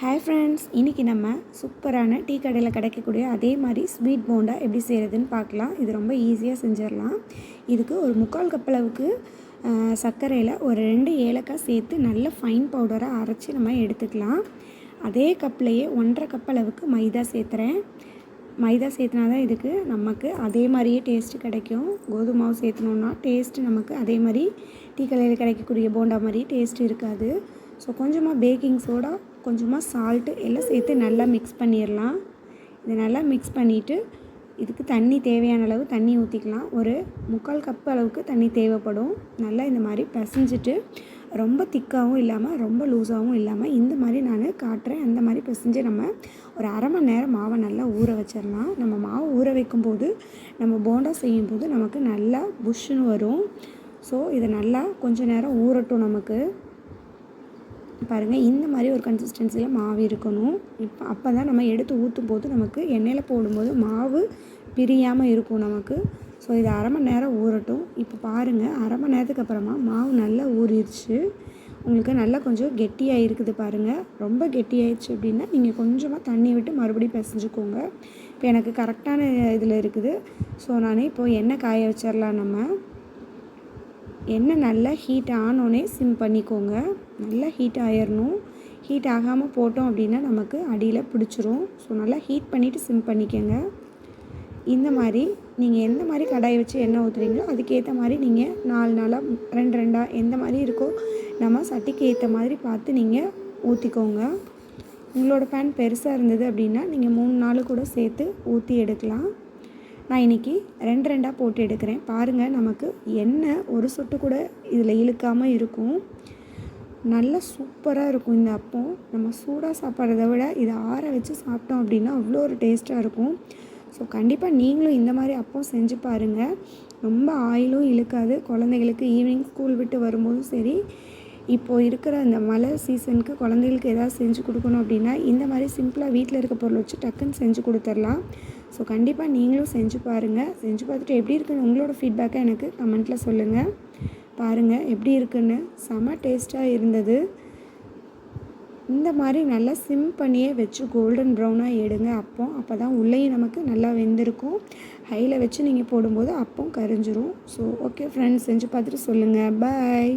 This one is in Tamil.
ஹாய் ஃப்ரெண்ட்ஸ் இன்றைக்கி நம்ம சூப்பரான டீ கடையில் கிடைக்கக்கூடிய அதே மாதிரி ஸ்வீட் போண்டா எப்படி செய்கிறதுன்னு பார்க்கலாம். இது ரொம்ப ஈஸியாக செஞ்சிடலாம். இதுக்கு ஒரு முக்கால் கப் அளவுக்கு சர்க்கரையில் ஒரு ரெண்டு ஏலக்காய் சேர்த்து நல்ல ஃபைன் பவுடராக அரைச்சி நம்ம எடுத்துக்கலாம். அதே கப்லேயே ஒன்றரை கப் அளவுக்கு மைதா சேர்த்துறேன். மைதா சேர்த்துனா தான் இதுக்கு நமக்கு அதே மாதிரியே டேஸ்ட்டு கிடைக்கும். கோதுமை மாவு சேர்த்துனோன்னா டேஸ்ட்டு நமக்கு அதே மாதிரி டீ கடையில் கிடைக்கக்கூடிய போண்டா மாதிரி டேஸ்ட் இருக்காது. ஸோ கொஞ்சமாக பேக்கிங் சோடா கொஞ்சமாக சால்ட்டு எல்லாம் சேர்த்து நல்லா மிக்ஸ் பண்ணிடலாம். இதை நல்லா மிக்ஸ் பண்ணிவிட்டு இதுக்கு தண்ணி தேவையான அளவு தண்ணி ஊற்றிக்கலாம் ஒரு முக்கால் கப் அளவுக்கு தண்ணி தேவைப்படும். நல்லா இந்த மாதிரி பிசைஞ்சிட்டு ரொம்ப திக்காகவும் இல்லாமல் ரொம்ப லூஸாகவும் இல்லாமல் இந்த மாதிரி நான் காட்டுறேன். அந்த மாதிரி பிசைஞ்சு நம்ம ஒரு அரை மணி நேரம் மாவை நல்லா ஊற வச்சிடலாம். நம்ம மாவு ஊற வைக்கும்போது நம்ம போண்டா செய்யும்போது நமக்கு நல்லா புஷ்ஷுன்னு வரும். ஸோ இதை நல்லா கொஞ்சம் நேரம் ஊறட்டும் நமக்கு. பாருங்கள் இந்த மாதிரி ஒரு கன்சிஸ்டன்சியில் மாவு இருக்கணும். இப்போ அப்போ தான் நம்ம எடுத்து ஊற்றும் போது நமக்கு எண்ணெயில் போடும்போது மாவு பிரியாமல் இருக்கும் நமக்கு. ஸோ இது அரை மணி நேரம் ஊறட்டும். இப்போ பாருங்கள் அரை மணி நேரத்துக்கு அப்புறமா மாவு நல்லா ஊறிடுச்சு. உங்களுக்கு நல்லா கொஞ்சம் கெட்டியாக இருக்குது பாருங்கள் ரொம்ப கெட்டியாயிடுச்சு அப்படின்னா நீங்கள் கொஞ்சமாக தண்ணி விட்டு மறுபடியும் பிசைஞ்சுக்கோங்க. இப்போ எனக்கு கரெக்டான இதில் இருக்குது. ஸோ நான் இப்போது எண்ணெய் காய வச்சிடலாம் நம்ம. எண்ணெய் நல்லா ஹீட் ஆனோடனே சிம் பண்ணிக்கோங்க. நல்லா ஹீட் ஆயிடணும் ஹீட் ஆகாமல் போட்டோம் அப்படின்னா நமக்கு அடியில் பிடிச்சிரும். ஸோ நல்லா ஹீட் பண்ணிவிட்டு சிம் பண்ணிக்கோங்க. இந்த மாதிரி நீங்கள் எந்த மாதிரி கடாய் வச்சு எண்ணெய் ஊற்றுறீங்களோ அதுக்கேற்ற மாதிரி நீங்கள் நாலு நாளாக ரெண்டு ரெண்டாக எந்த மாதிரி இருக்கோ நம்ம சட்டிக்கு ஏற்ற மாதிரி பார்த்து நீங்கள் ஊற்றிக்கோங்க உங்களோட பேன் பெருசாக இருந்தது அப்படின்னா நீங்கள் மூணு நாள் கூட சேர்த்து ஊற்றி எடுக்கலாம். நான் இன்றைக்கி ரெண்டு ரெண்டாக போட்டு எடுக்கிறேன். பாருங்கள் நமக்கு எண்ணெய் ஒரு சொட்டு கூட இதில் இழுக்காமல் இருக்கும். நல்லா சூப்பராக இருக்கும் இந்த அப்பம். நம்ம சூடாக சாப்பிட்றத விட இதை ஆற வச்சு சாப்பிட்டோம் அப்படின்னா அவ்வளோ ஒரு டேஸ்ட்டாக இருக்கும். ஸோ கண்டிப்பாக நீங்களும் இந்த மாதிரி அப்பம் செஞ்சு பாருங்கள் ரொம்ப ஆயிலும் இழுக்காது. குழந்தைகளுக்கு ஈவினிங் ஸ்கூல் விட்டு வரும்போதும் சரி இப்போது இருக்கிற இந்த மழை சீசனுக்கு குழந்தைகளுக்கு எதாவது செஞ்சு கொடுக்கணும் அப்படின்னா இந்த மாதிரி சிம்பிளாக வீட்டில் இருக்க பொருள் வச்சு டக்குன்னு செஞ்சு கொடுத்துர்லாம் ஸோ கண்டிப்பாக நீங்களும் செஞ்சு பாருங்கள் செஞ்சு பார்த்துட்டு எப்படி இருக்குன்னு உங்களோட ஃபீட்பேக்கை எனக்கு கமெண்ட்டில் சொல்லுங்கள் பாருங்கள் எப்படி இருக்குன்னு. செம டேஸ்ட்டாக இருந்தது. இந்த மாதிரி நல்லா சிம் பண்ணியே வச்சு கோல்டன் ப்ரௌனாக எடுங்க அப்போ. அப்போ தான் உள்ளேயும் நமக்கு நல்லா வெந்திருக்கும். ஹையில் வச்சு நீங்கள் போடும்போது அப்பம் கரிஞ்சிரும். ஸோ ஓகே ஃப்ரெண்ட்ஸ் செஞ்சு பார்த்துட்டு சொல்லுங்கள் பாய்